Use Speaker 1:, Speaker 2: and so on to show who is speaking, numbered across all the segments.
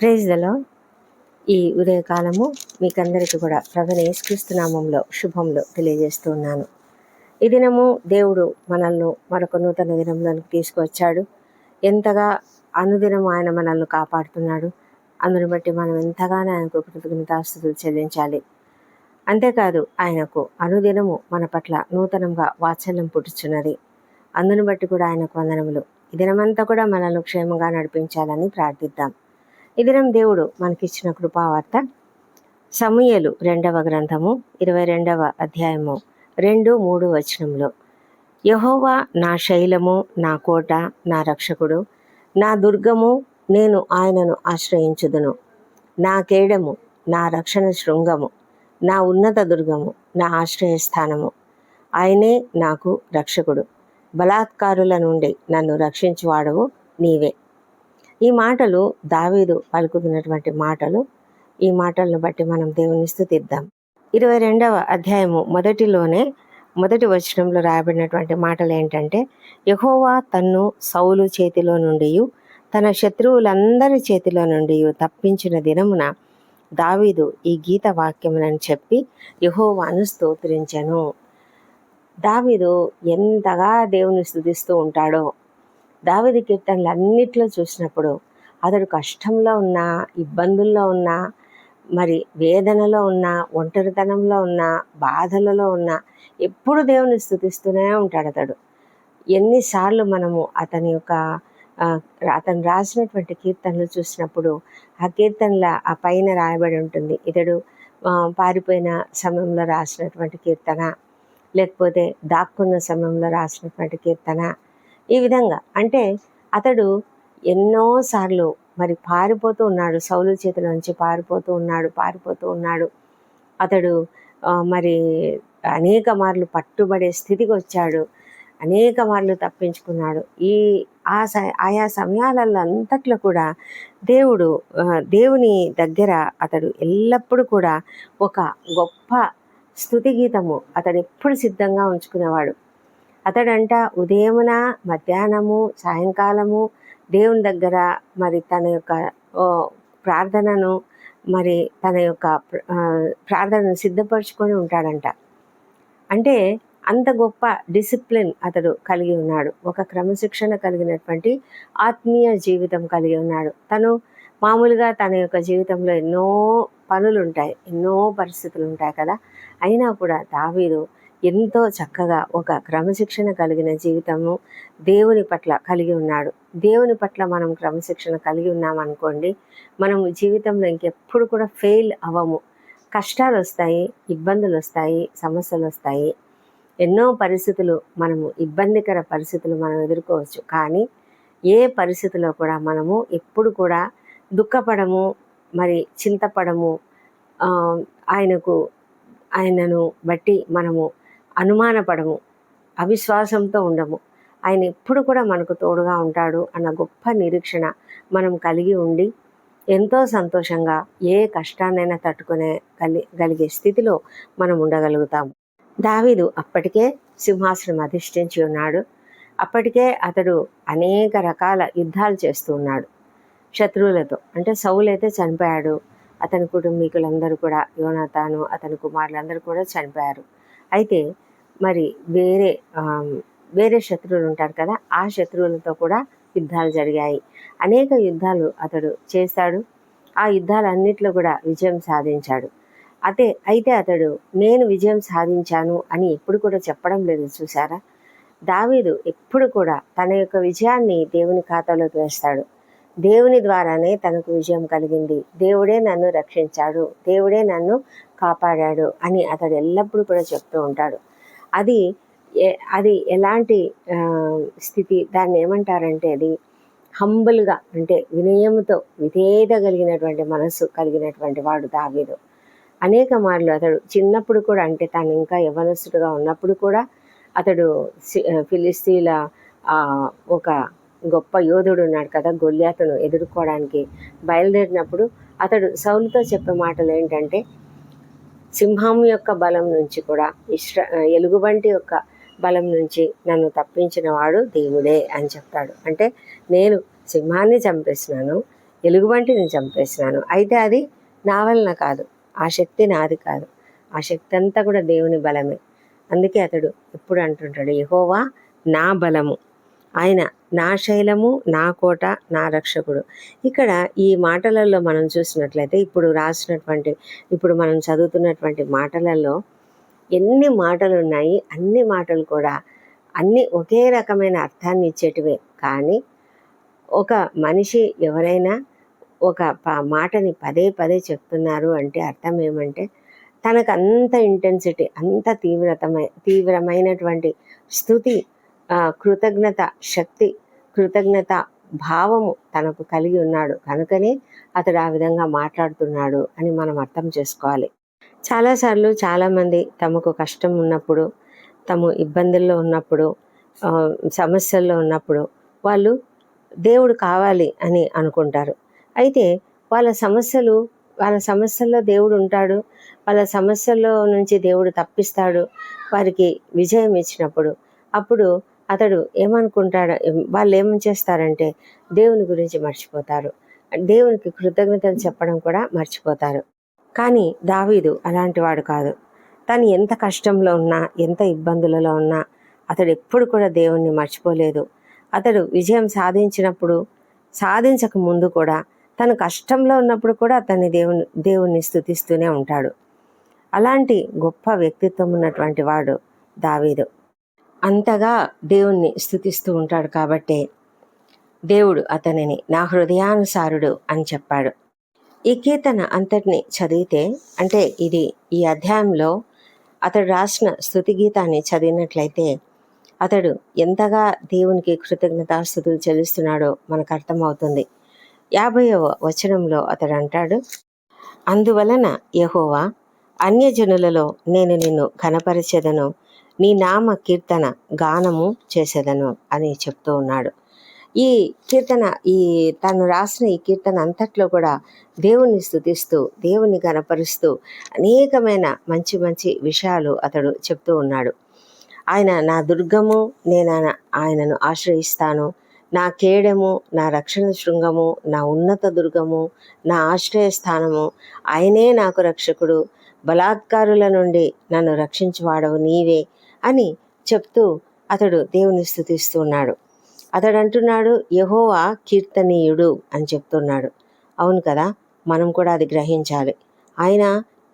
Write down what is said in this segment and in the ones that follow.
Speaker 1: Praise దలో ఈ ఉదయకాలము మీకందరికీ కూడా ప్రభుని యేసుక్రీస్తు నామంలో శుభంలో తెలియజేస్తున్నాను ఈ దినము దేవుడు మనల్ని మరొక నూతన దినంలోనికి తీసుకువచ్చాడు. ఎంతగా అనుదినం ఆయన మనల్ని కాపాడుతున్నాడు అందుని బట్టి మనం ఎంతగానో ఆయనకు కృతజ్ఞతాస్తుతులు చెల్లించాలి. అంతేకాదు ఆయనకు అనుదినము మన పట్ల నూతనంగా వాత్సల్యం పుట్టుచున్నది. అందుని బట్టి కూడా ఆయనకు వందనములు. ఈ దినమంతా కూడా మనల్ని క్షేమంగా నడిపించాలని ప్రార్థిద్దాం. ఇదిరం దేవుడు మనకిచ్చిన కృపావార్త. సమయలు రెండవ గ్రంథము ఇరవై రెండవ అధ్యాయము రెండు మూడు వచనంలో యహోవా నా శైలము నా కోట నా రక్షకుడు. నా దుర్గము నేను ఆయనను ఆశ్రయించుదును. నా కేడము నా రక్షణ శృంగము. నా ఉన్నత దుర్గము నా ఆశ్రయస్థానము ఆయనే నాకు రక్షకుడు. బలాత్కారుల నుండి నన్ను రక్షించువాడవు నీవే. ఈ మాటలు దావీదు పలుకుతున్నటువంటి మాటలు. ఈ మాటలను బట్టి మనం దేవుని స్థుతిద్దాం. ఇరవై రెండవ అధ్యాయము మొదటిలోనే మొదటి వచనంలో రాయబడినటువంటి మాటలు ఏంటంటే యహోవా తన్ను సౌలు చేతిలో నుండి తన శత్రువులందరి చేతిలో నుండి తప్పించిన దినమున దావీదు ఈ గీత వాక్యములను చెప్పి యహోవాను స్తోత్రించను. దావీదు ఎంతగా దేవుని స్థుతిస్తూ ఉంటాడో దావిది కీర్తనలు అన్నిట్లో చూసినప్పుడు అతడు కష్టంలో ఉన్నా ఇబ్బందుల్లో ఉన్నా మరి వేదనలో ఉన్నా ఒంటరితనంలో ఉన్నా బాధలలో ఉన్నా ఎప్పుడు దేవుని స్థుతిస్తూనే ఉంటాడు అతడు. ఎన్నిసార్లు మనము అతని యొక్క అతను రాసినటువంటి కీర్తనలు చూసినప్పుడు ఆ కీర్తనల ఆ పైన రాయబడి ఉంటుంది. ఇతడు పారిపోయిన సమయంలో రాసినటువంటి కీర్తన లేకపోతే దాక్కున్న సమయంలో రాసినటువంటి కీర్తన ఈ విధంగా. అంటే అతడు ఎన్నోసార్లు మరి పారిపోతూ ఉన్నాడు. సౌలు చేతుల నుంచి పారిపోతూ ఉన్నాడు పారిపోతూ ఉన్నాడు. అతడు మరి అనేక మార్లు పట్టుబడే స్థితికి వచ్చాడు. అనేక మార్లు తప్పించుకున్నాడు. ఈ ఆ స ఆయా సమయాలలో అంతట్లో కూడా దేవుడు దేవుని దగ్గర అతడు ఎల్లప్పుడూ కూడా ఒక గొప్ప స్థుతి గీతము అతడు ఎప్పుడు సిద్ధంగా ఉంచుకునేవాడు. అతడంట ఉదయమున మధ్యాహ్నము సాయంకాలము దేవుని దగ్గర మరి తన యొక్క ప్రార్థనను మరి తన యొక్క ప్రార్థనను సిద్ధపరచుకొని ఉంటాడంట. అంటే అంత గొప్ప డిసిప్లిన్ అతడు కలిగి ఉన్నాడు. ఒక క్రమశిక్షణ కలిగినటువంటి ఆత్మీయ జీవితం కలిగి ఉన్నాడు. తను మామూలుగా తన యొక్క జీవితంలో ఎన్నో పనులు ఉంటాయి ఎన్నో పరిస్థితులు ఉంటాయి కదా. అయినా కూడా దావీదు ఎంతో చక్కగా ఒక క్రమశిక్షణ కలిగిన జీవితము దేవుని పట్ల కలిగి ఉన్నాడు. దేవుని పట్ల మనం క్రమశిక్షణ కలిగి ఉన్నామనుకోండి మనం జీవితంలో ఇంకెప్పుడు కూడా ఫెయిల్ అవ్వము. కష్టాలు వస్తాయి ఇబ్బందులు వస్తాయి సమస్యలు వస్తాయి. ఎన్నో పరిస్థితులు మనము ఇబ్బందికర పరిస్థితులు మనం ఎదుర్కోవచ్చు. కానీ ఏ పరిస్థితిలో కూడా మనము ఎప్పుడు కూడా దుఃఖపడము మరి చింతపడము ఆయనకు ఆయనను బట్టి మనము అనుమానపడము అవిశ్వాసంతో ఉండము. ఆయన ఎప్పుడు కూడా మనకు తోడుగా ఉంటాడు అన్న గొప్ప నిరీక్షణ మనం కలిగి ఉండి ఎంతో సంతోషంగా ఏ కష్టాన్నైనా తట్టుకునే కలి గలిగే స్థితిలో మనం ఉండగలుగుతాము దావీదు అప్పటికే సింహాసనం అధిష్ఠించి ఉన్నాడు. అప్పటికే అతడు అనేక రకాల యుద్ధాలు చేస్తూ ఉన్నాడు. శత్రువులతో అంటే సౌలైతే చనిపోయాడు. అతని కుటుంబీకులందరూ కూడా యోనాతాను అతని కుమారులందరూ కూడా చనిపోయారు. అయితే మరి వేరే వేరే శత్రువులు ఉంటారు కదా ఆ శత్రువులతో కూడా యుద్ధాలు జరిగాయి. అనేక యుద్ధాలు అతడు చేశాడు. ఆ యుద్ధాలన్నిట్లో కూడా విజయం సాధించాడు. అదే అయితే అతడు నేను విజయం సాధించాను అని ఎప్పుడు కూడా చెప్పడం లేదు చూసారా దావీదు ఎప్పుడు కూడా తన యొక్క విజయాన్ని దేవుని ఖాతాలోకి వేస్తాడు. దేవుని ద్వారానే తనకు విజయం కలిగింది. దేవుడే నన్ను రక్షించాడు. దేవుడే నన్ను కాపాడాడు అని అతడు ఎల్లప్పుడూ కూడా చెప్తూ ఉంటాడు. అది అది ఎలాంటి స్థితి దాన్ని ఏమంటారంటే అది హంబుల్గా అంటే వినయముతో విధేయత కలిగినటువంటి మనసు కలిగినటువంటి వాడు దావీదు. అనేక మార్లు అతడు చిన్నప్పుడు కూడా అంటే తాను ఇంకా యవనస్తుడుగా ఉన్నప్పుడు కూడా అతడు ఫిలిస్తీన్ల ఒక గొప్ప యోధుడు ఉన్నాడు కదా గొల్యాతను ఎదుర్కోవడానికి బయలుదేరినప్పుడు అతడు సౌలుతో చెప్పే మాటలు ఏంటంటే సింహం యొక్క బలం నుంచి కూడా ఇష్ట ఎలుగుబంటి యొక్క బలం నుంచి నన్ను తప్పించిన వాడు దేవుడే అని చెప్తాడు. అంటే నేను సింహాన్ని చంపేసినాను ఎలుగుబంటిని చంపేసినాను. అయితే అది నా వలన కాదు ఆ శక్తి నాది కాదు. ఆ శక్తి అంతా కూడా దేవుని బలమే. అందుకే అతడు ఎప్పుడు అంటుంటాడు యహోవా నా బలము. ఆయన నా శైలము నా కోట నా రక్షకుడు. ఇక్కడ ఈ మాటలలో మనం చూసినట్లయితే ఇప్పుడు రాసినటువంటి ఇప్పుడు మనం చదువుతున్నటువంటి మాటలలో ఎన్ని మాటలు ఉన్నాయి అన్ని మాటలు కూడా అన్ని ఒకే రకమైన అర్థాన్ని ఇచ్చేటివే. కానీ ఒక మనిషి ఎవరైనా ఒక మాటని పదే పదే చెప్తున్నారు అంటే అర్థం ఏమంటే తనకు అంత ఇంటెన్సిటీ అంత తీవ్రతమై తీవ్రమైనటువంటి స్థుతి కృతజ్ఞత శక్తి కృతజ్ఞత భావము తనకు కలిగి ఉన్నాడు. కనుకనే అతడు ఆ విధంగా మాట్లాడుతున్నాడు అని మనం అర్థం చేసుకోవాలి. చాలాసార్లు చాలామంది తమకు కష్టం ఉన్నప్పుడు తము ఇబ్బందుల్లో ఉన్నప్పుడు సమస్యల్లో ఉన్నప్పుడు వాళ్ళు దేవుడు కావాలి అని అనుకుంటారు. అయితే వాళ్ళ సమస్యలు వాళ్ళ సమస్యల్లో దేవుడు ఉంటాడు. వాళ్ళ సమస్యల్లో నుంచి దేవుడు తప్పిస్తాడు. వారికి విజయం ఇచ్చినప్పుడు అప్పుడు అతడు ఏమనుకుంటాడు వాళ్ళు ఏమని చేస్తారంటే దేవుని గురించి మర్చిపోతారు. దేవునికి కృతజ్ఞతలు చెప్పడం కూడా మర్చిపోతారు. కానీ దావీదు అలాంటి వాడు కాదు. తను ఎంత కష్టంలో ఉన్నా ఎంత ఇబ్బందులలో ఉన్నా అతడు ఎప్పుడు కూడా దేవుణ్ణి మర్చిపోలేదు. అతడు విజయం సాధించినప్పుడు సాధించక ముందు కూడా తను కష్టంలో ఉన్నప్పుడు కూడా అతన్ని దేవుని దేవుణ్ణి స్థుతిస్తూనే ఉంటాడు. అలాంటి గొప్ప వ్యక్తిత్వం ఉన్నటువంటి వాడు దావీదు. అంతగా దేవుణ్ణి స్థుతిస్తూ ఉంటాడు కాబట్టే దేవుడు అతనిని నా హృదయానుసారుడు అని చెప్పాడు. ఈ కీర్తన అంతటిని చదివితే అంటే ఇది ఈ అధ్యాయంలో అతడు రాసిన స్థుతి గీతాన్ని చదివినట్లయితే అతడు ఎంతగా దేవునికి కృతజ్ఞతాస్థుతులు చెల్లిస్తున్నాడో మనకు అర్థమవుతుంది. యాభైవ వచనంలో అతడు అంటాడు అందువలన యహోవా అన్యజనులలో నేను నిన్ను ఘనపరిచెదను. నీ నామ కీర్తన గానము చేసేదను అని చెప్తూ ఉన్నాడు. ఈ కీర్తన ఈ తను రాసిన ఈ కీర్తన అంతట్లో కూడా దేవుణ్ణి స్థుతిస్తూ దేవుణ్ణి గనపరుస్తూ అనేకమైన మంచి మంచి విషయాలు అతడు చెప్తూ ఉన్నాడు. ఆయన నా దుర్గము నేను ఆయనను ఆశ్రయిస్తాను. నా కేడము నా రక్షణ శృంగము నా ఉన్నత దుర్గము నా ఆశ్రయ స్థానము ఆయనే నాకు రక్షకుడు. బలాత్కారుల నుండి నన్ను రక్షించువాడవు నీవే. అని చెప్తూ అతడు దేవుని స్థుతిస్తూ ఉన్నాడు అతడు అంటున్నాడు యహోవా కీర్తనీయుడు అని చెప్తున్నాడు. అవును కదా మనం కూడా అది గ్రహించాలి. ఆయన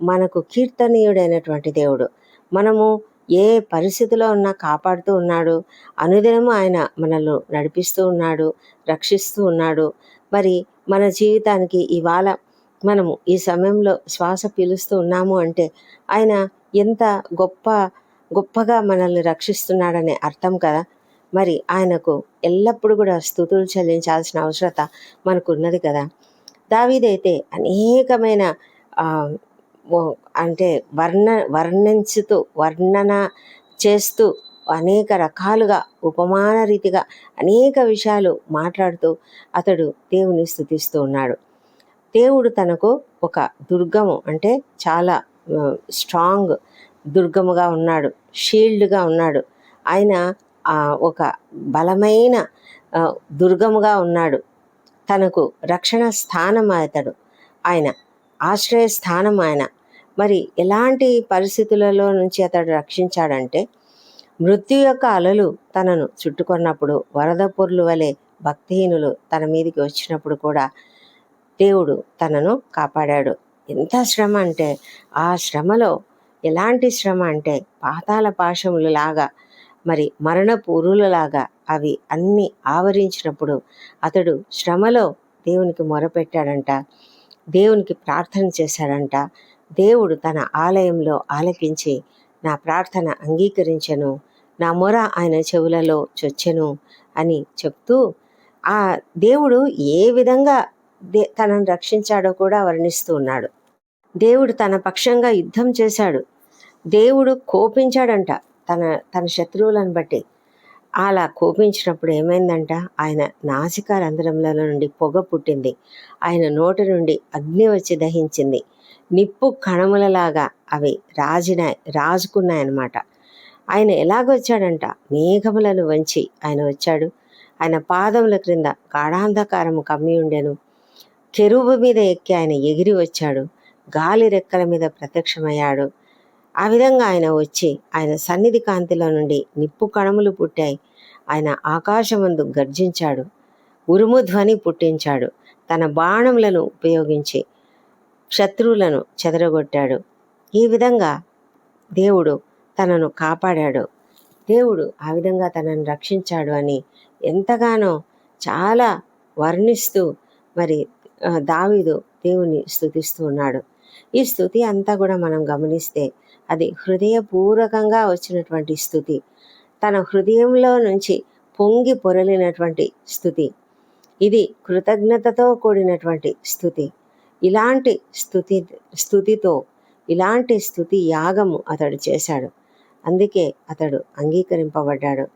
Speaker 1: మనకు కీర్తనీయుడైనటువంటి దేవుడు. మనము ఏ పరిస్థితిలో ఉన్నా కాపాడుతూ ఉన్నాడు. అనుదినము ఆయన మనల్ని నడిపిస్తూ ఉన్నాడు రక్షిస్తూ ఉన్నాడు. మరి మన జీవితానికి ఇవాళ మనము ఈ సమయంలో శ్వాస పీలుస్తూ ఉన్నాము అంటే ఆయన ఎంత గొప్ప గొప్పగా మనల్ని రక్షిస్తున్నాడనే అర్థం కదా? మరి ఆయనకు ఎల్లప్పుడూ కూడా స్థుతులు చెల్లించాల్సిన అవసరత మనకు ఉన్నది కదా? దావీదైతే అనేకమైన అంటే వర్ణ వర్ణించుతూ వర్ణన చేస్తూ అనేక రకాలుగా ఉపమాన రీతిగా అనేక విషయాలు మాట్లాడుతూ అతడు దేవుని స్థుతిస్తూ ఉన్నాడు. దేవుడు తనకు ఒక దుర్గము అంటే చాలా స్ట్రాంగ్ దుర్గముగా ఉన్నాడు షీల్డ్గా ఉన్నాడు. ఆయన ఒక బలమైన దుర్గముగా ఉన్నాడు. తనకు రక్షణ స్థానం అతడు. ఆయన ఆశ్రయ స్థానం ఆయన. మరి ఎలాంటి పరిస్థితులలో నుంచి అతడు రక్షించాడంటే మృత్యు యొక్క అలలు తనను చుట్టుకున్నప్పుడు వరద పొర్లు వలె భక్తిహీనులు తన మీదకి వచ్చినప్పుడు కూడా దేవుడు తనను కాపాడాడు. ఎంత శ్రమ అంటే ఆ శ్రమలో ఎలాంటి శ్రమ అంటే పాతాల పాశములు లాగా మరి మరణ పూరులలాగా అవి అన్ని ఆవరించినప్పుడు అతడు శ్రమలో దేవునికి మొరపెట్టాడంట దేవునికి ప్రార్థన చేశాడంట. దేవుడు తన ఆలయంలో ఆలకించి నా ప్రార్థన అంగీకరించను నా మొర ఆయన చెవులలో చొచ్చెను అని చెప్తూ ఆ దేవుడు ఏ విధంగా దే తనను రక్షించాడో కూడా వర్ణిస్తూ ఉన్నాడు. దేవుడు తన పక్షంగా యుద్ధం చేశాడు. దేవుడు కోపించాడంట తన తన శత్రువులను బట్టి. అలా కోపించినప్పుడు ఏమైందంట? ఆయన నాసిక రంధ్రముల నుండి పొగ పుట్టింది. ఆయన నోటి నుండి అగ్ని వచ్చి దహించింది. నిప్పు కణములలాగా అవి రాజిన రాజుకున్నాయన్నమాట. ఆయన ఎలాగొచ్చాడంట? మేఘములను వంచి ఆయన వచ్చాడు. ఆయన పాదముల క్రింద గాఢాంధకారము కమ్మి ఉండెను. కెరువు మీద ఎక్కి ఆయన ఎగిరి వచ్చాడు. గాలి రెక్కల మీద ప్రత్యక్షమయ్యాడు. ఆ విధంగా ఆయన వచ్చి ఆయన సన్నిధి కాంతిలో నుండి నిప్పు కణములు పుట్టాయి. ఆయన ఆకాశమందు గర్జించాడు. ఉరుము ధ్వని పుట్టించాడు. తన బాణములను ఉపయోగించి శత్రువులను చెదరగొట్టాడు. ఈ విధంగా దేవుడు తనను కాపాడాడు. దేవుడు ఆ విధంగా తనను రక్షించాడు అని ఎంతగానో చాలా వర్ణిస్తూ మరి దావీదు దేవుని స్థుతిస్తూ ఉన్నాడు. ఈ స్థుతి అంతా కూడా మనం గమనిస్తే అది హృదయపూర్వకంగా వచ్చినటువంటి స్థుతి. తన హృదయంలో నుంచి పొంగి పొరలినటువంటి స్థుతి. ఇది కృతజ్ఞతతో కూడినటువంటి స్థుతి. ఇలాంటి స్థుతి స్థుతితో ఇలాంటి స్థుతి యాగము అతడు చేశాడు. అందుకే అతడు అంగీకరింపబడ్డాడు.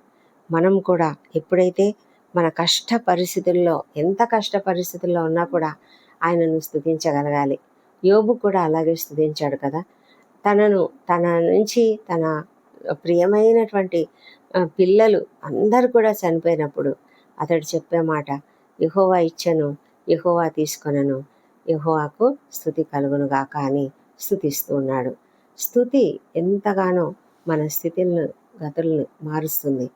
Speaker 1: మనం కూడా ఎప్పుడైతే మన కష్ట పరిస్థితుల్లో ఎంత కష్ట పరిస్థితుల్లో ఉన్నా కూడా ఆయనను స్థుతించగలగాలి. యోబు కూడా అలాగే స్థుతించాడు కదా. తనను తన నుంచి తన ప్రియమైనటువంటి పిల్లలు అందరు కూడా చనిపోయినప్పుడు అతడు చెప్పే మాట యహోవా ఇచ్చను యహోవా తీసుకొనను యహోవాకు స్థుతి కలుగునుగాక అని స్థుతిస్తూ ఉన్నాడు. స్థుతి ఎంతగానో మన స్థితులను గతులను మారుస్తుంది.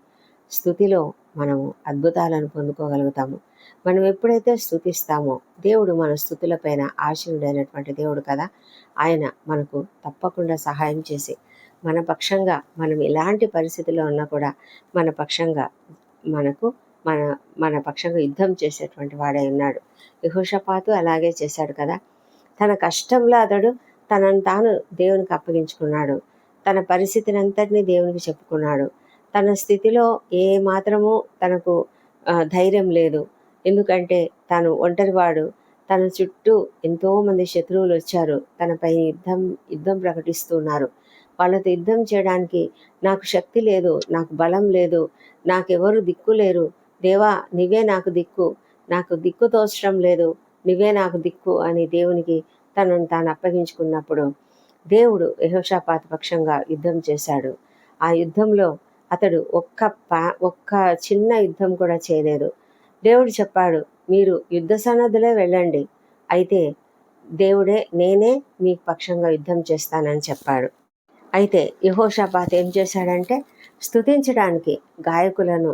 Speaker 1: స్థుతిలో మనము అద్భుతాలను పొందుకోగలుగుతాము. మనం ఎప్పుడైతే స్థుతిస్తామో దేవుడు మన స్థుతులపైన ఆశీనుడైనటువంటి దేవుడు కదా ఆయన మనకు తప్పకుండా సహాయం చేసి మన పక్షంగా మనం ఎలాంటి పరిస్థితిలో ఉన్నా కూడా మన పక్షంగా మనకు మన మన పక్షంగా యుద్ధం చేసేటువంటి వాడై ఉన్నాడు. యహోషపాతు అలాగే చేశాడు కదా. తన కష్టంలో అతడు తనను తాను దేవునికి అప్పగించుకున్నాడు. తన పరిస్థితిని అంతటినీ దేవునికి చెప్పుకున్నాడు. తన స్థితిలో ఏ మాత్రము తనకు ధైర్యం లేదు. ఎందుకంటే తాను ఒంటరివాడు. తన చుట్టూ ఎంతోమంది శత్రువులు వచ్చారు. తనపై యుద్ధం యుద్ధం ప్రకటిస్తున్నారు. వాళ్ళతో యుద్ధం చేయడానికి నాకు శక్తి లేదు నాకు బలం లేదు నాకెవరు దిక్కు లేరు. దేవా నువ్వే నాకు దిక్కు. నాకు దిక్కు తోచడం లేదు. నువ్వే నాకు దిక్కు అని దేవునికి తనను తాను అప్పగించుకున్నప్పుడు దేవుడు యహోషాపాత పక్షంగా యుద్ధం చేశాడు. ఆ యుద్ధంలో అతడు ఒక్క పా ఒక్క చిన్న యుద్ధం కూడా చేయలేదు. దేవుడు చెప్పాడు మీరు యుద్ధ సన్నద్ధులే వెళ్ళండి. అయితే దేవుడే నేనే మీ పక్షంగా యుద్ధం చేస్తానని చెప్పాడు. అయితే యహోషాపాత్ ఏం చేశాడంటే స్తుతించడానికి గాయకులను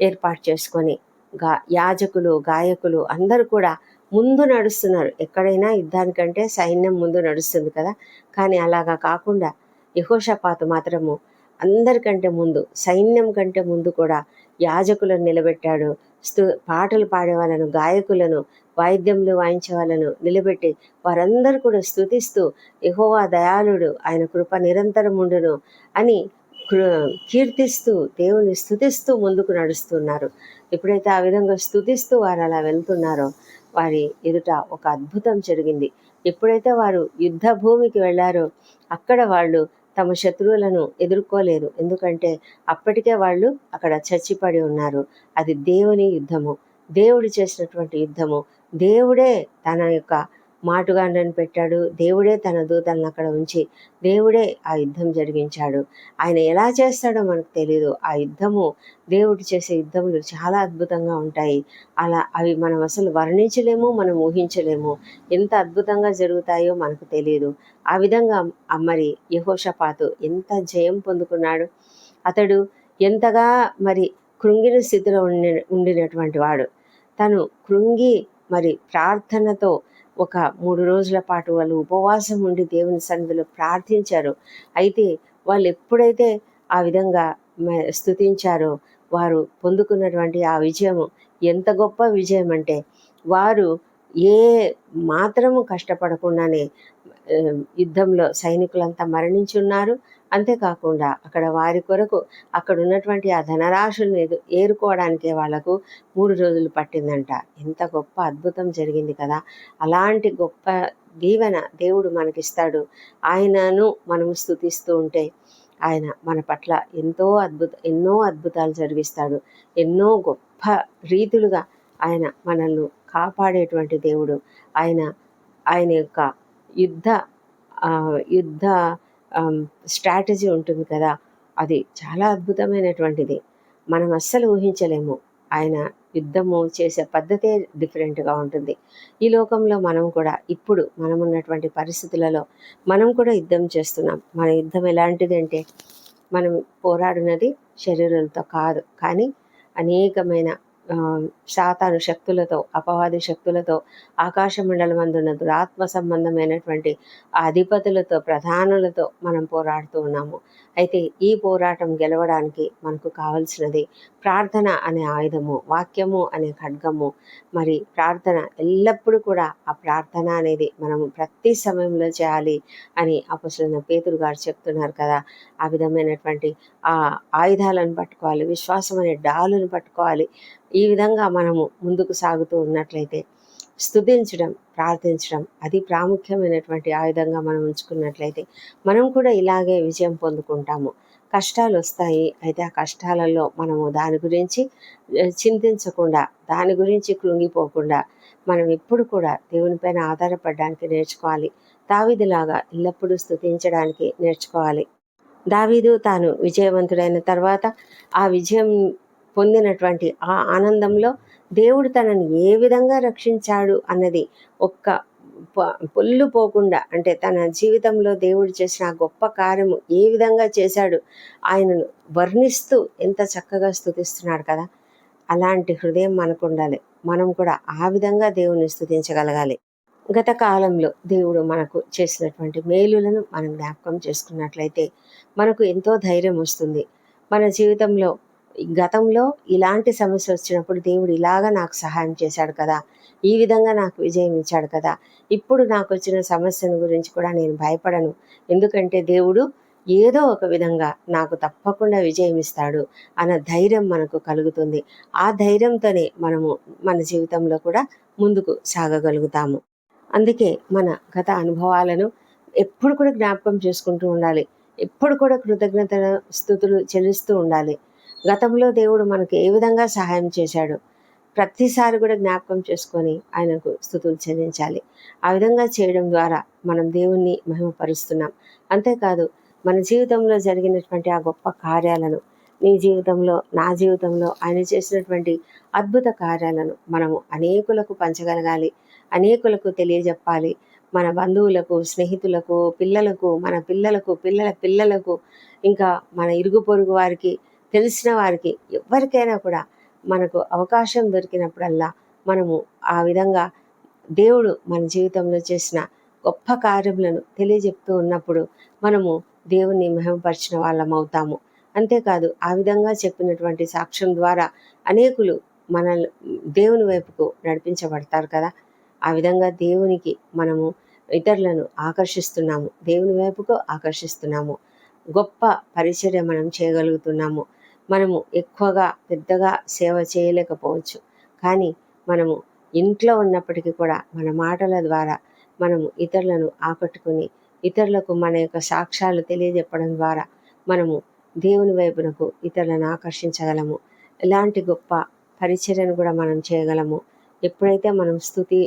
Speaker 1: ఏర్పాటు చేసుకొని గా యాజకులు గాయకులు అందరూ కూడా ముందు నడుస్తున్నారు. ఎక్కడైనా యుద్ధానికంటే సైన్యం ముందు నడుస్తుంది కదా. కానీ అలాగా కాకుండా యహోషపాతు మాత్రము అందరికంటే ముందు సైన్యం కంటే ముందు కూడా యాజకులను నిలబెట్టాడు. స్తు పాటలు పాడే వాళ్ళను గాయకులను వాయిద్యములు వాయించే వాళ్ళను నిలబెట్టి వారందరూ కూడా స్థుతిస్తూ యహోవా దయాళుడు ఆయన కృప నిరంతరం ఉండును అని కృ- కీర్తిస్తూ దేవుని స్థుతిస్తూ ముందుకు నడుస్తున్నారు. ఎప్పుడైతే ఆ విధంగా స్థుతిస్తూ వారు అలా వెళ్తున్నారో వారి ఎదుట ఒక అద్భుతం జరిగింది. ఎప్పుడైతే వారు యుద్ధ భూమికి వెళ్ళారో అక్కడ వాళ్ళు తమ శత్రువులను ఎదుర్కోలేదు. ఎందుకంటే అప్పటికే వాళ్ళు అక్కడ చచ్చిపడి ఉన్నారు. అది దేవుని యుద్ధము. దేవుడు చేసినటువంటి యుద్ధము. దేవుడే తన యొక్క మాటుగాండ్రని పెట్టాడు. దేవుడే తన దూతలను అక్కడ ఉంచి దేవుడే ఆ యుద్ధం జరిగించాడు. ఆయన ఎలా చేస్తాడో మనకు తెలియదు ఆ యుద్ధము దేవుడు చేసే యుద్ధములు చాలా అద్భుతంగా ఉంటాయి. అలా అవి మనం అసలు వర్ణించలేము మనం ఊహించలేము. ఎంత అద్భుతంగా జరుగుతాయో మనకు తెలియదు ఆ విధంగా మరి యహోషపాతు ఎంత జయం పొందుకున్నాడు. అతడు ఎంతగా మరి కృంగిన స్థితిలో ఉండి ఉండినటువంటి వాడు. తను కృంగి మరి ప్రార్థనతో ఒక మూడు రోజుల పాటు వాళ్ళు ఉపవాసం ఉండి దేవుని సన్నిధిలో ప్రార్థించారు. అయితే వాళ్ళు ఎప్పుడైతే ఆ విధంగా స్థుతించారో స్తుతించారో వారు పొందుకున్నటువంటి ఆ విజయము ఎంత గొప్ప విజయం అంటే వారు ఏ మాత్రము కష్టపడకుండానే యుద్ధంలో సైనికులంతా మరణించి ఉన్నారు. అంతేకాకుండా అక్కడ వారి కొరకు అక్కడ ఉన్నటువంటి ఆ ధనరాశులను ఏరుకోవడానికే వాళ్ళకు మూడు రోజులు పట్టిందంట. ఎంత గొప్ప అద్భుతం జరిగింది కదా! అలాంటి గొప్ప దీవెన దేవుడు మనకిస్తాడు. ఆయనను మనం స్థుతిస్తూ ఉంటే ఆయన మన పట్ల ఎంతో అద్భుత ఎన్నో అద్భుతాలు జరిగిస్తాడు. ఎన్నో గొప్ప రీతులుగా ఆయన మనల్ని కాపాడేటువంటి దేవుడు. ఆయన ఆయన యొక్క యుద్ధ యుద్ధ స్ట్రాటజీ ఉంటుంది కదా. అది చాలా అద్భుతమైనటువంటిది. మనం అస్సలు ఊహించలేము. ఆయన యుద్ధము చేసే పద్ధతే డిఫరెంట్గా ఉంటుంది. ఈ లోకంలో మనం కూడా ఇప్పుడు మనం ఉన్నటువంటి పరిస్థితులలో మనం కూడా యుద్ధం చేస్తున్నాం. మన యుద్ధం ఎలాంటిది అంటే మనం పోరాడినది శరీరాలతో కాదు. కానీ అనేకమైన సాతాను శాతాను శక్తులతో అపవాది శక్తులతో ఆకాశ మండలం అందున్న దురాత్మ సంబంధమైనటువంటి ఆ అధిపతులతో ప్రధానులతో మనం పోరాడుతూ ఉన్నాము. అయితే ఈ పోరాటం గెలవడానికి మనకు కావలసినది ప్రార్థన అనే ఆయుధము వాక్యము అనే ఖడ్గము. మరి ప్రార్థన ఎల్లప్పుడూ కూడా ఆ ప్రార్థన అనేది మనము ప్రతి సమయంలో చేయాలి అని అపసలైన పేతురు గారు చెప్తున్నారు కదా. ఆ విధమైనటువంటి ఆ ఆయుధాలను పట్టుకోవాలి విశ్వాసం అనే డాలును పట్టుకోవాలి ఈ విధంగా మనము ముందుకు సాగుతూ ఉన్నట్లయితే స్థుతించడం ప్రార్థించడం అది ప్రాముఖ్యమైనటువంటి ఆయుధంగా మనం ఉంచుకున్నట్లయితే మనం కూడా ఇలాగే విజయం పొందుకుంటాము. కష్టాలు వస్తాయి. అయితే ఆ కష్టాలలో మనము దాని గురించి చింతించకుండా దాని గురించి కృంగిపోకుండా మనం ఎప్పుడు కూడా దేవునిపైన ఆధారపడడానికి నేర్చుకోవాలి. దావీదులాగా ఎల్లప్పుడూ స్థుతించడానికి నేర్చుకోవాలి. దావీదు తాను విజయవంతుడైన తర్వాత ఆ విజయం పొందినటువంటి ఆ ఆనందంలో దేవుడు తనని ఏ విధంగా రక్షించాడు అన్నది ఒక్క పొల్లు పోకుండా అంటే తన జీవితంలో దేవుడు చేసిన ఆ గొప్ప కార్యము ఏ విధంగా చేశాడు ఆయనను వర్ణిస్తూ ఎంత చక్కగా స్థుతిస్తున్నాడు కదా. అలాంటి హృదయం మనకు ఉండాలి. మనం కూడా ఆ విధంగా దేవుని స్థుతించగలగాలి. గత కాలంలో దేవుడు మనకు చేసినటువంటి మేలులను మనం జ్ఞాపకం చేసుకున్నట్లయితే మనకు ఎంతో ధైర్యం వస్తుంది. మన జీవితంలో గతంలో ఇలాంటి సమస్య వచ్చినప్పుడు దేవుడు ఇలాగా నాకు సహాయం చేశాడు కదా ఈ విధంగా నాకు విజయం ఇచ్చాడు కదా ఇప్పుడు నాకు వచ్చిన సమస్యను గురించి కూడా నేను భయపడను. ఎందుకంటే దేవుడు ఏదో ఒక విధంగా నాకు తప్పకుండా విజయం ఇస్తాడు అన్న ధైర్యం మనకు కలుగుతుంది. ఆ ధైర్యంతోనే మనము మన జీవితంలో కూడా ముందుకు సాగగలుగుతాము. అందుకే మన గత అనుభవాలను ఎప్పుడు కూడా జ్ఞాపకం చేసుకుంటూ ఉండాలి. ఎప్పుడు కూడా కృతజ్ఞత స్థుతులు చెల్లిస్తూ ఉండాలి. గతంలో దేవుడు మనకు ఏ విధంగా సహాయం చేశాడు ప్రతిసారి కూడా జ్ఞాపకం చేసుకొని ఆయనకు స్థుతులు చెల్లించాలి. ఆ విధంగా చేయడం ద్వారా మనం దేవుణ్ణి మహిమపరుస్తున్నాం. అంతేకాదు మన జీవితంలో జరిగినటువంటి ఆ గొప్ప కార్యాలను నీ జీవితంలో నా జీవితంలో ఆయన చేసినటువంటి అద్భుత కార్యాలను మనము అనేకులకు పంచగలగాలి. అనేకులకు తెలియజెప్పాలి. మన బంధువులకు స్నేహితులకు పిల్లలకు మన పిల్లలకు పిల్లల పిల్లలకు ఇంకా మన ఇరుగు పొరుగు వారికి తెలిసిన వారికి ఎవరికైనా కూడా మనకు అవకాశం దొరికినప్పుడల్లా మనము ఆ విధంగా దేవుడు మన జీవితంలో చేసిన గొప్ప కార్యములను తెలియజెప్తూ ఉన్నప్పుడు మనము దేవుణ్ణి మహిమపరిచిన వాళ్ళం అవుతాము. అంతేకాదు ఆ విధంగా చెప్పినటువంటి సాక్ష్యం ద్వారా అనేకులు మన దేవుని వైపుకు నడిపించబడతారు కదా. ఆ విధంగా దేవునికి మనము ఇతరులను ఆకర్షిస్తున్నాము. దేవుని వైపుకు ఆకర్షిస్తున్నాము. గొప్ప పరిచర్య మనం చేయగలుగుతున్నాము. మనము ఎక్కువగా పెద్దగా సేవ చేయలేకపోవచ్చు. కానీ మనము ఇంట్లో ఉన్నప్పటికీ కూడా మన మాటల ద్వారా మనము ఇతరులను ఆకట్టుకుని ఇతరులకు మన యొక్క సాక్ష్యాలు తెలియజెప్పడం ద్వారా మనము దేవుని వైపునకు ఇతరులను ఆకర్షించగలము. ఎలాంటి గొప్ప పరిచర్యను కూడా మనం చేయగలము. ఎప్పుడైతే మనం స్థుతి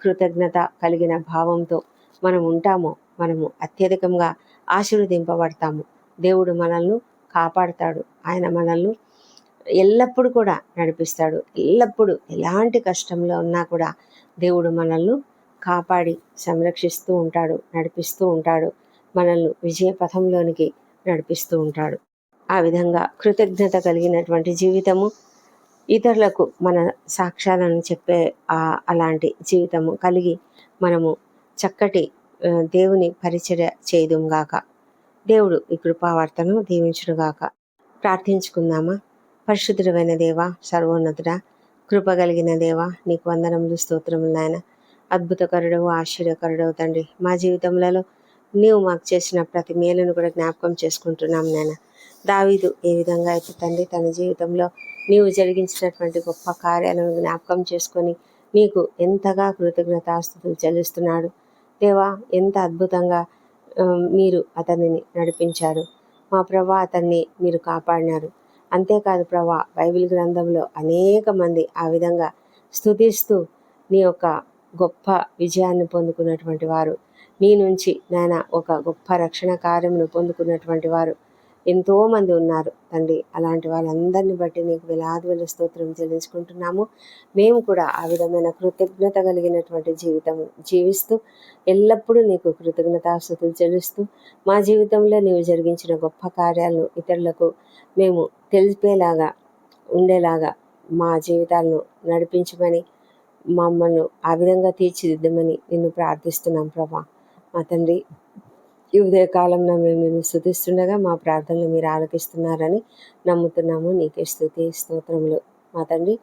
Speaker 1: కృతజ్ఞత కలిగిన భావంతో మనం ఉంటామో మనము అత్యధికంగా ఆశీర్వదింపబడతాము. దేవుడు మనల్ని కాపాడుతాడు. ఆయన మనల్ని ఎల్లప్పుడూ కూడా నడిపిస్తాడు. ఎల్లప్పుడూ ఎలాంటి కష్టంలో ఉన్నా కూడా దేవుడు మనల్ని కాపాడి సంరక్షిస్తూ ఉంటాడు నడిపిస్తూ ఉంటాడు మనల్ని విజయ పథంలోనికి నడిపిస్తూ ఉంటాడు. ఆ విధంగా కృతజ్ఞత కలిగినటువంటి జీవితము ఇతరులకు మన సాక్ష్యాలను చెప్పే ఆ అలాంటి జీవితము కలిగి మనము చక్కటి దేవుని పరిచర్య చేయదుగాక దేవుడు ఈ కృపావార్తను దీవించుడుగాక ప్రార్థించుకుందామా? పరిశుద్ధుడమైన దేవ సర్వోన్నతుడ కృప కలిగిన దేవ నీకు వందనములు స్తోత్రములు నాయన. అద్భుతకరుడవు ఆశ్చర్యకరుడవు తండ్రి. మా జీవితంలో నీవు మాకు చేసిన ప్రతి మేలును కూడా జ్ఞాపకం చేసుకుంటున్నాం నాయన. దావీదు ఏ విధంగా అయితే తండ్రి తన జీవితంలో నీవు జరిగించినటువంటి గొప్ప కార్యాలను జ్ఞాపకం చేసుకొని నీకు ఎంతగా కృతజ్ఞతాస్తులు చెల్లిస్తున్నాడు. దేవా ఎంత అద్భుతంగా మీరు అతనిని నడిపించారు. మా ప్రభా అతన్ని మీరు కాపాడినారు. అంతేకాదు ప్రభా బైబిల్ గ్రంథంలో అనేక మంది ఆ విధంగా స్థుతిస్తూ నీ యొక్క గొప్ప విజయాన్ని పొందుకున్నటువంటి వారు. నీ నుంచి నాయన ఒక గొప్ప రక్షణ కార్యమును పొందుకున్నటువంటి వారు. ఎంతోమంది ఉన్నారు తండ్రి. అలాంటి వాళ్ళందరిని బట్టి నీకు వేలాది వేల స్తోత్రం చెల్లించుకుంటున్నాము. మేము కూడా ఆ విధమైన కృతజ్ఞత కలిగినటువంటి జీవితం జీవిస్తూ ఎల్లప్పుడూ నీకు కృతజ్ఞతాస్థుతులు చెల్లిస్తూ మా జీవితంలో నీవు జరిగించిన గొప్ప కార్యాలను ఇతరులకు మేము తెలిపేలాగా ఉండేలాగా మా జీవితాలను నడిపించమని మమ్మల్ని ఆ విధంగా తీర్చిదిద్దమని నిన్ను ప్రార్థిస్తున్నాం ప్రభా. మా తండ్రి ఈ ఉదయకాలంలో మేము నిన్ను స్థుతిస్తుండగా మా ప్రార్థనలు మీరు ఆలకిస్తున్నారని నమ్ముతున్నాము. నీకే స్థుతి స్తోత్రములు. మా తండ్రి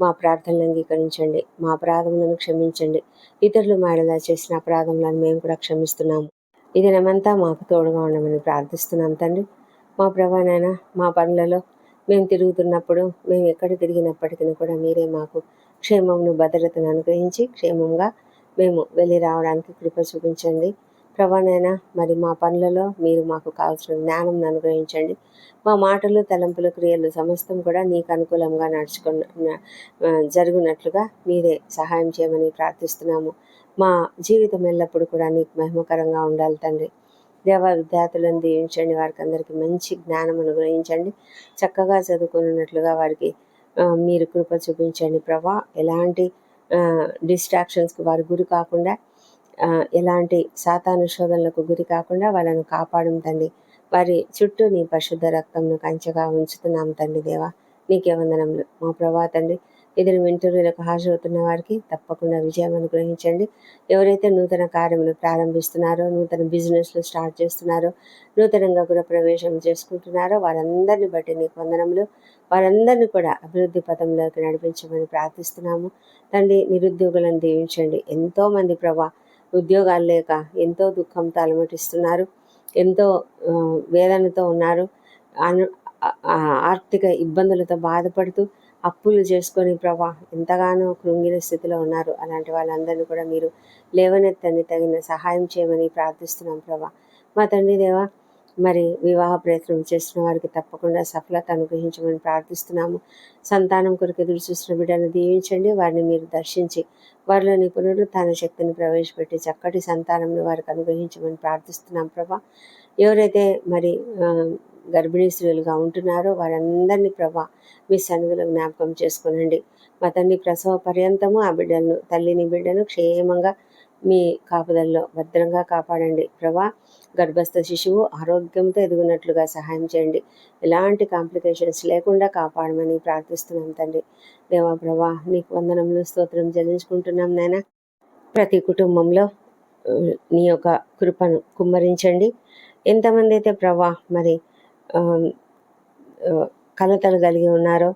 Speaker 1: మా ప్రార్థనలు అంగీకరించండి. మా అపరాధములను క్షమించండి. ఇతరులు మా ఇలా చేసిన అపరాధములను మేము కూడా క్షమిస్తున్నాము. ఈ దినమంతా మాకు తోడుగా ఉండమని ప్రార్థిస్తున్నాం తండ్రి. మా ప్రభానైనా మా పనులలో మేము తిరుగుతున్నప్పుడు మేము ఎక్కడ తిరిగినప్పటికీ కూడా మీరే మాకు క్షేమమును భద్రతను అనుగ్రహించి క్షేమంగా మేము వెళ్ళి రావడానికి కృప చూపించండి. ప్రభానైనా మరి మా పనులలో మీరు మాకు కావాల్సిన జ్ఞానం అనుగ్రహించండి. మా మాటలు తలంపులు క్రియలు సమస్తం కూడా నీకు అనుకూలంగా నడుచుకున్న జరుగునట్లుగా మీరే సహాయం చేయమని ప్రార్థిస్తున్నాము. మా జీవితం ఎల్లప్పుడూ కూడా నీకు మహిమకరంగా ఉండాలి తండ్రి. దేవ విద్యార్థులను దీవించండి. వారికి అందరికీ మంచి జ్ఞానం అనుగ్రహించండి. చక్కగా చదువుకున్నట్లుగా వారికి మీరు కృప చూపించండి. ప్రభా ఎలాంటి డిస్ట్రాక్షన్స్కి వారు గురి కాకుండా ఎలాంటి సాతాను శోధనలకు గురి కాకుండా వాళ్ళను కాపాడం తండ్రి. వారి చుట్టూ నీ పరిశుద్ధ రక్తంను కంచగా ఉంచుతున్నాం తండ్రి దేవా. నీకే వందనములు. మా ప్రభా తండ్రి ఇద్దరు ఇంటర్వ్యూలకు హాజరవుతున్న వారికి తప్పకుండా విజయం అనుగ్రహించండి. ఎవరైతే నూతన కార్యములు ప్రారంభిస్తున్నారో నూతన బిజినెస్లు స్టార్ట్ చేస్తున్నారో నూతనంగా కూడా ప్రవేశం చేసుకుంటున్నారో వారందరిని బట్టి నీకు వందనములు. వారందరినీ కూడా అభివృద్ధి పథంలోకి నడిపించమని ప్రార్థిస్తున్నాము. తండ్రి నిరుద్యోగులను దీవించండి. ఎంతోమంది ప్రభా ఉద్యోగాలు లేక ఎంతో దుఃఖంతో అలమటిస్తున్నారు ఎంతో వేదనతో ఉన్నారు అను ఆర్థిక ఇబ్బందులతో బాధపడుతూ అప్పులు చేసుకొని ప్రభా ఎంతగానో కృంగిన స్థితిలో ఉన్నారు. అలాంటి వాళ్ళందరినీ కూడా మీరు లేవనెత్తని తగిన సహాయం చేయమని ప్రార్థిస్తున్నాం ప్రభా. మా తండ్రి దేవా మరి వివాహ ప్రయత్నం చేసిన వారికి తప్పకుండా సఫలత అనుగ్రహించమని ప్రార్థిస్తున్నాము. సంతానం కొరకు ఎదురు చూసిన బిడ్డను దీవించండి. వారిని మీరు దర్శించి వారిలో నిపుణులు తన శక్తిని ప్రవేశపెట్టి చక్కటి సంతానంను వారికి అనుగ్రహించమని ప్రార్థిస్తున్నాం ప్రభా. ఎవరైతే మరి గర్భిణీ స్త్రీలుగా ఉంటున్నారో వారందరినీ ప్రభా మీ సన్నిధిలో జ్ఞాపకం చేసుకునండి. మా తండ్రి ప్రసవ పర్యంతము ఆ బిడ్డలను తల్లిని బిడ్డను క్షేమంగా మీ కాపుదల్లో భద్రంగా కాపాడండి. ప్రభా గర్భస్థ శిశువు ఆరోగ్యంతో ఎదుగునట్లుగా సహాయం చేయండి. ఎలాంటి కాంప్లికేషన్స్ లేకుండా కాపాడమని ప్రార్థిస్తున్నాం తండ్రి. దేవా ప్రభా నీకు వందనములు స్తోత్రం చెల్లించుకుంటున్నాం నాయన. ప్రతి కుటుంబంలో నీ యొక్క కృపను కుమ్మరించండి. ఎంతమంది అయితే ప్రభా మరి కలతలు కలిగి ఉన్నారో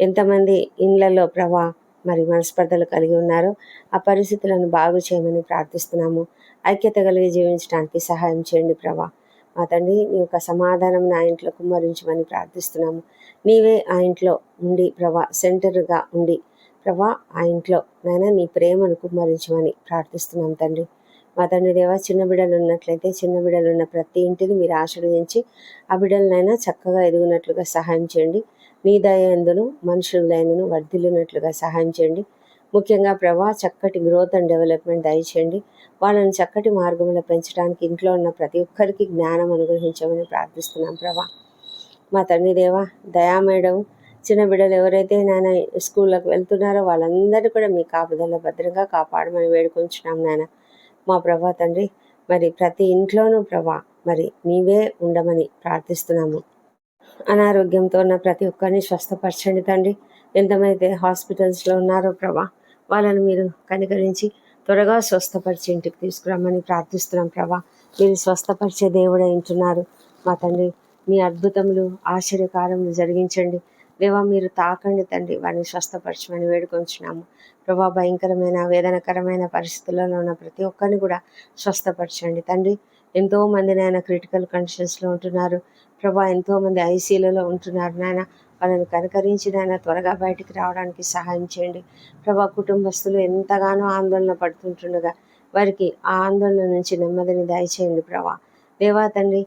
Speaker 1: ఎంతమంది ఇండ్లలో ప్రభా మరి మనస్పర్ధలు కలిగి ఉన్నారో. ఆ పరిస్థితులను బాగు చేయమని ప్రార్థిస్తున్నాము. ఐక్యత కలిగి జీవించడానికి సహాయం చేయండి ప్రభా. మా తండ్రి నీ యొక్క సమాధానం నా ఇంట్లో కుమ్మరించమని ప్రార్థిస్తున్నాము. నీవే ఆ ఇంట్లో ఉండి ప్రభా సెంటర్గా ఉండి ప్రభా ఆ ఇంట్లో నాయన నీ ప్రేమను కుమ్మరించమని ప్రార్థిస్తున్నాం తండ్రి. మా తండ్రి దేవా చిన్న బిడ్డలు ఉన్నట్లయితే చిన్న బిడ్డలు ఉన్న ప్రతి ఇంటిని మీరు ఆశీర్వదించి ఆ బిడ్డలనైనా చక్కగా ఎదుగునట్లుగా సహాయం చేయండి. నీ దయందును మనుషుల దయందును వర్ధిల్లినట్లుగా సహాయం చేయండి. ముఖ్యంగా ప్రభా చక్కటి గ్రోత్ అండ్ డెవలప్మెంట్ దయచేయండి. వాళ్ళని చక్కటి మార్గంలో పెంచడానికి ఇంట్లో ఉన్న ప్రతి ఒక్కరికి జ్ఞానం అనుగ్రహించమని ప్రార్థిస్తున్నాం ప్రభా. మా తండ్రి దేవా దయామేడం చిన్న బిడ్డలు ఎవరైతే నాయన స్కూళ్ళకి వెళ్తున్నారో వాళ్ళందరూ కూడా మీ కాపుదల భద్రంగా కాపాడమని వేడుకొంచున్నాం నాయన. మా ప్రభా తండ్రి మరి ప్రతి ఇంట్లోనూ ప్రభా మరి నీవే ఉండమని ప్రార్థిస్తున్నాము. అనారోగ్యంతో ఉన్న ప్రతి ఒక్కరిని స్వస్థపరచండి తండ్రి. ఎంతమైతే హాస్పిటల్స్లో ఉన్నారో ప్రభా వాళ్ళని మీరు కనికరించి త్వరగా స్వస్థపరిచి ఇంటికి తీసుకురమ్మని ప్రార్థిస్తున్నాం ప్రభా. మీరు స్వస్థపరిచే దేవుడే వింటున్నారు మా తండ్రి మీ అద్భుతములు ఆశ్చర్యకారములు జరిగించండి. దేవా మీరు తాకండి తండ్రి వారిని స్వస్థపరచమని వేడుకొంచున్నాము. ప్రభా భయంకరమైన వేదనకరమైన పరిస్థితులలో ఉన్న ప్రతి ఒక్కరిని కూడా స్వస్థపరచండి తండ్రి. ఎంతో మంది నాయన క్రిటికల్ కండిషన్స్లో ఉంటున్నారు. ప్రభా ఎంతోమంది ఐసీలలో ఉంటున్నారు నాయన. వాళ్ళని కనకరించి నాయన త్వరగా బయటికి రావడానికి సహాయం చేయండి. ప్రభా కుటుంబస్తులు ఎంతగానో ఆందోళన పడుతుంటుండగా వారికి ఆ ఆందోళన నుంచి నెమ్మదిని దయచేయండి ప్రభా. దేవా తండ్రి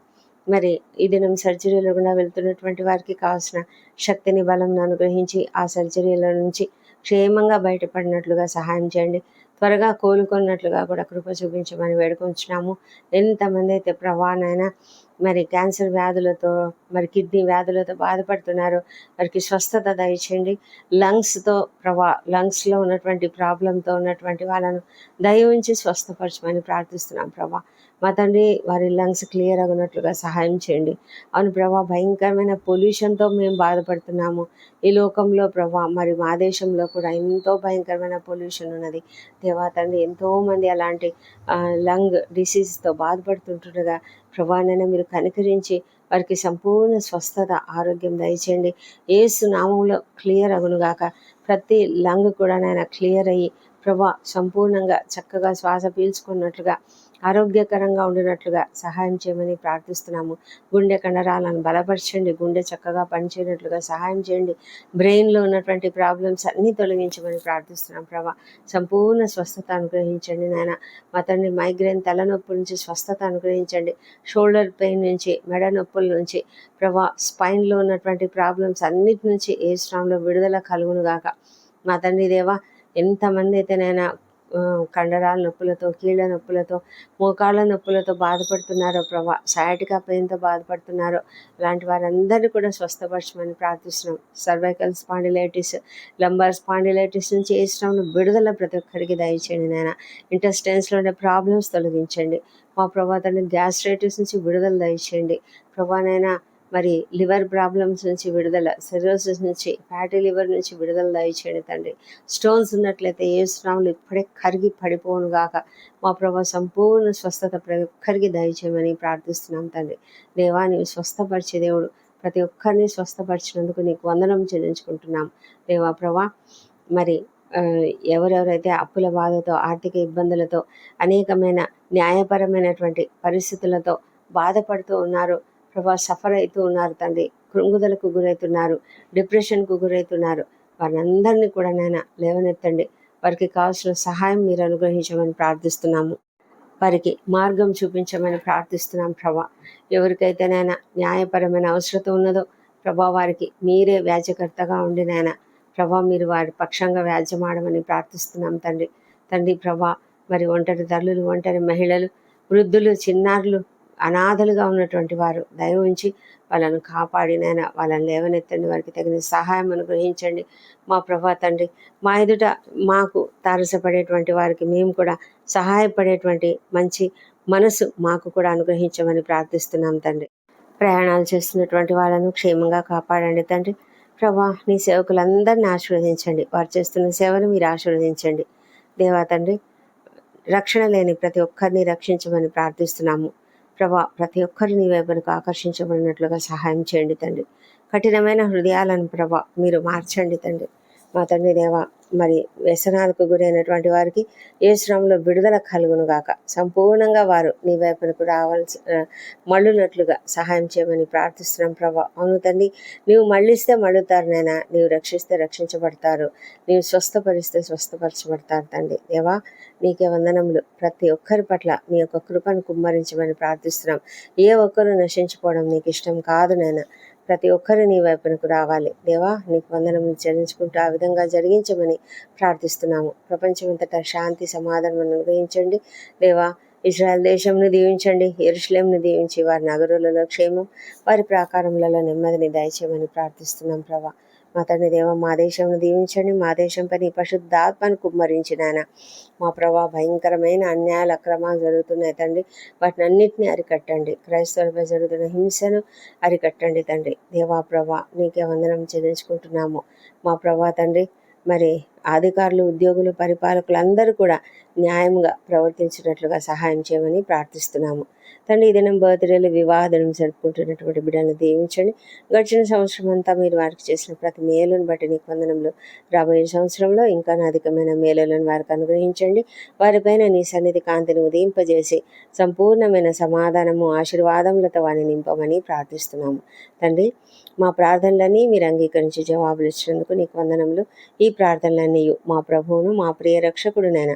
Speaker 1: మరి ఈ దినం సర్జరీలో కూడా వెళ్తున్నటువంటి వారికి కావాల్సిన శక్తిని బలం అనుగ్రహించి ఆ సర్జరీల నుంచి క్షేమంగా బయటపడినట్లుగా సహాయం చేయండి. త్వరగా కోలుకున్నట్లుగా కూడా కృప చూపించమని వేడుకొంచున్నాము. ఎంతమంది అయితే ప్రభానైనా మరి క్యాన్సర్ వ్యాధులతో మరి కిడ్నీ వ్యాధులతో బాధపడుతున్నారు. వారికి స్వస్థత దయచేయండి. లంగ్స్తో ప్రభా లంగ్స్లో ఉన్నటువంటి ప్రాబ్లంతో ఉన్నటువంటి వాళ్ళను దయ ఉంచి స్వస్థపరచమని ప్రార్థిస్తున్నాం ప్రభా. మా తండ్రి వారి లంగ్స్ క్లియర్ అగినట్లుగా సహాయం చేయండి. అవును ప్రభా భయంకరమైన పొల్యూషన్తో మేము బాధపడుతున్నాము. ఈ లోకంలో ప్రభా మరి మా దేశంలో కూడా ఎంతో భయంకరమైన పొల్యూషన్ ఉన్నది. దేవా తండ్రి ఎంతోమంది అలాంటి లంగ్ డిసీజ్తో బాధపడుతుంటుండగా ప్రభానైనా మీరు కనికరించి వారికి సంపూర్ణ స్వస్థత ఆరోగ్యం దయచేయండి. ఏసు నామంలో క్లియర్ అగునుగాక ప్రతి లంగ్ కూడా నాయన క్లియర్ అయ్యి ప్రభా సంపూర్ణంగా చక్కగా శ్వాస పీల్చుకున్నట్లుగా ఆరోగ్యకరంగా ఉండినట్లుగా సహాయం చేయమని ప్రార్థిస్తున్నాము. గుండె కండరాలను బలపరచండి. గుండె చక్కగా పనిచేయనట్లుగా సహాయం చేయండి. బ్రెయిన్లో ఉన్నటువంటి ప్రాబ్లమ్స్ అన్నీ తొలగించమని ప్రార్థిస్తున్నాం. ప్రభా సంపూర్ణ స్వస్థత అనుగ్రహించండి నాయన. మా తండ్రి మైగ్రేన్ తలనొప్పి నుంచి స్వస్థత అనుగ్రహించండి. షోల్డర్ పెయిన్ నుంచి మెడ నొప్పుల నుంచి ప్రభా స్పైన్లో ఉన్నటువంటి ప్రాబ్లమ్స్ అన్నిటి నుంచి ఏ స్ట్రాంగ్లో విడుదల కలుగును గాక. మా తండ్రి దేవా ఎంతమంది అయితేనైనా కండరాల నొప్పులతో కీళ్ళ నొప్పులతో మోకాళ్ళ నొప్పులతో బాధపడుతున్నారో ప్రభా సయాటికా పెయిన్తో బాధపడుతున్నారో అలాంటి వారందరినీ కూడా స్వస్థపరచమని ప్రార్థిస్తున్నాం. సర్వైకల్ స్పాండిలైటిస్ లంబర్ స్పాండిలైటిస్ నుంచి ఏ విడుదల ప్రతి ఒక్కరికి దయచేయండి నాయన. ఇంటెస్టైన్స్లో ఉండే ప్రాబ్లమ్స్ తొలగించండి. మా ప్రభా తండ్రి గ్యాస్ట్రైటిస్ నుంచి విడుదల దయచేయండి. ప్రభానైనా మరి లివర్ ప్రాబ్లమ్స్ నుంచి విడుదల సిరోసిస్ నుంచి ఫ్యాటీ లివర్ నుంచి విడుదల దయచేయండి తండ్రి. స్టోన్స్ ఉన్నట్లయితే ఏ స్నాములు ఇప్పుడే కరిగి పడిపోను గాక. మా ప్రభా సంపూర్ణ స్వస్థత ప్రతి ఒక్కరికి దయచేయమని ప్రార్థిస్తున్నాం తండ్రి. దేవాన్ని స్వస్థపరిచే దేవుడు. ప్రతి ఒక్కరిని స్వస్థపరిచినందుకు నీకు వందనం చెల్లించుకుంటున్నాం. దేవా ప్రభా మరి ఎవరెవరైతే అప్పుల బాధతో ఆర్థిక ఇబ్బందులతో అనేకమైన న్యాయపరమైనటువంటి పరిస్థితులతో బాధపడుతూ ఉన్నారో ప్రభా సఫర్ అవుతూ ఉన్నారు తండ్రి. కృంగుదలకు గురవుతున్నారు డిప్రెషన్కు గురవుతున్నారు. వారందరినీ కూడా నాయన లేవనెత్తండి. వారికి కావాల్సిన సహాయం మీరు అనుగ్రహించమని ప్రార్థిస్తున్నాము. వారికి మార్గం చూపించమని ప్రార్థిస్తున్నాం ప్రభా. ఎవరికైతే నాయన న్యాయపరమైన అవసరత ఉన్నదో ప్రభా వారికి మీరే వ్యాజ్యకర్తగా ఉండి నాయన ప్రభా మీరు వారి పక్షంగా వ్యాజ్యమాడమని ప్రార్థిస్తున్నాం తండ్రి. తండ్రి ప్రభా మరి ఒంటరి తల్లులు ఒంటరి మహిళలు వృద్ధులు చిన్నారులు అనాథలుగా ఉన్నటువంటి వారు దయ ఉంచి వాళ్ళను కాపాడినైనా వాళ్ళని లేవనెత్తండి. వారికి తగిన సహాయం అనుగ్రహించండి. మా ప్రభా తండ్రి మా ఎదుట మాకు తారసపడేటువంటి వారికి మేము కూడా సహాయపడేటువంటి మంచి మనసు మాకు కూడా అనుగ్రహించమని ప్రార్థిస్తున్నాం తండ్రి. ప్రయాణాలు చేస్తున్నటువంటి వాళ్ళను క్షేమంగా కాపాడండి తండ్రి. ప్రభా నీ సేవకులందరినీ ఆశీర్వదించండి. వారు చేస్తున్న సేవను మీరు ఆశీర్వదించండి. దేవా తండ్రి రక్షణ లేని ప్రతి ఒక్కరిని రక్షించమని ప్రార్థిస్తున్నాము. ప్రభా ప్రతి ఒక్కరిని వైపునకు ఆకర్షించబడినట్లుగా సహాయం చేయండి తండ్రి. కఠినమైన హృదయాలను ప్రభా మీరు మార్చండి తండ్రి. మా తండ్రి దేవ మరి వ్యసనాలకు గురైనటువంటి వారికి ఏ శ్రమంలో విడుదల కలుగును గాక. సంపూర్ణంగా వారు నీ వైపునకు రావాల్సి మళ్ళునట్లుగా సహాయం చేయమని ప్రార్థిస్తున్నాం ప్రభా. అవును తండ్రి నీవు మళ్ళిస్తే మళ్ళుతారు నైనా నీవు రక్షిస్తే రక్షించబడతారు నీవు స్వస్థపరిస్తే స్వస్థపరచబడతారు తండ్రి. దేవా నీకే వందనములు. ప్రతి ఒక్కరి పట్ల నీ యొక్క కృపను కుమ్మరించమని ప్రార్థిస్తున్నాం. ఏ ఒక్కరూ నశించుకోవడం నీకు ఇష్టం కాదు నైనా ప్రతి ఒక్కరు నీ వైపునకు రావాలి. దేవా నీకు వందనములు చెల్లించుకుంటూ ఆ విధంగా జరిగించమని ప్రార్థిస్తున్నాము. ప్రపంచమంతటా శాంతి సమాధానం అనుగ్రహించండి. దేవా ఇజ్రాయెల్ దేశంను దీవించండి. ఎరుషులేంను దీవించి వారి నగరులలో క్షేమం వారి ప్రాకారములలో నెమ్మదిని దయచేయమని ప్రార్థిస్తున్నాం ప్రభా. మా తండ్రి దేవ మా దేశంను దీవించండి మా దేశంపై నీ పరిశుద్ధాత్మను కుమ్మరించిన ఆయన మా ప్రభా భయంకరమైన అన్యాయాలు అక్రమాలు జరుగుతున్నాయి తండ్రి. వాటిని అన్నింటినీ అరికట్టండి. క్రైస్తవులపై జరుగుతున్న హింసను అరికట్టండి తండ్రి. దేవా ప్రభా నీకే వందనం చెల్లించుకుంటున్నాము. మా ప్రభా తండ్రి మరి అధికారులు ఉద్యోగులు పరిపాలకులు అందరూ కూడా న్యాయంగా ప్రవర్తించినట్లుగా సహాయం చేయమని ప్రార్థిస్తున్నాము. తండ్రి ఈ దినం బర్త్డేలు వివాహ దినం జరుపుకుంటున్నటువంటి బిడ్డలను దీవించండి. గడిచిన సంవత్సరం అంతా మీరు వారికి చేసిన ప్రతి మేలును బట్టి నీకు వందనంలో రాబోయే సంవత్సరంలో ఇంకా అధికమైన మేలులను వారికి అనుగ్రహించండి. వారిపైన నీ సన్నిధి కాంతిని ఉదయింపజేసి సంపూర్ణమైన సమాధానము ఆశీర్వాదములతో వారిని నింపమని ప్రార్థిస్తున్నాము. తండ్రి మా ప్రార్థనలన్నీ మీరు అంగీకరించి జవాబులు ఇచ్చినందుకు నీకు వందనములు. ఈ ప్రార్థనలన్నీ మా ప్రభువును మా ప్రియ రక్షకుడునైనా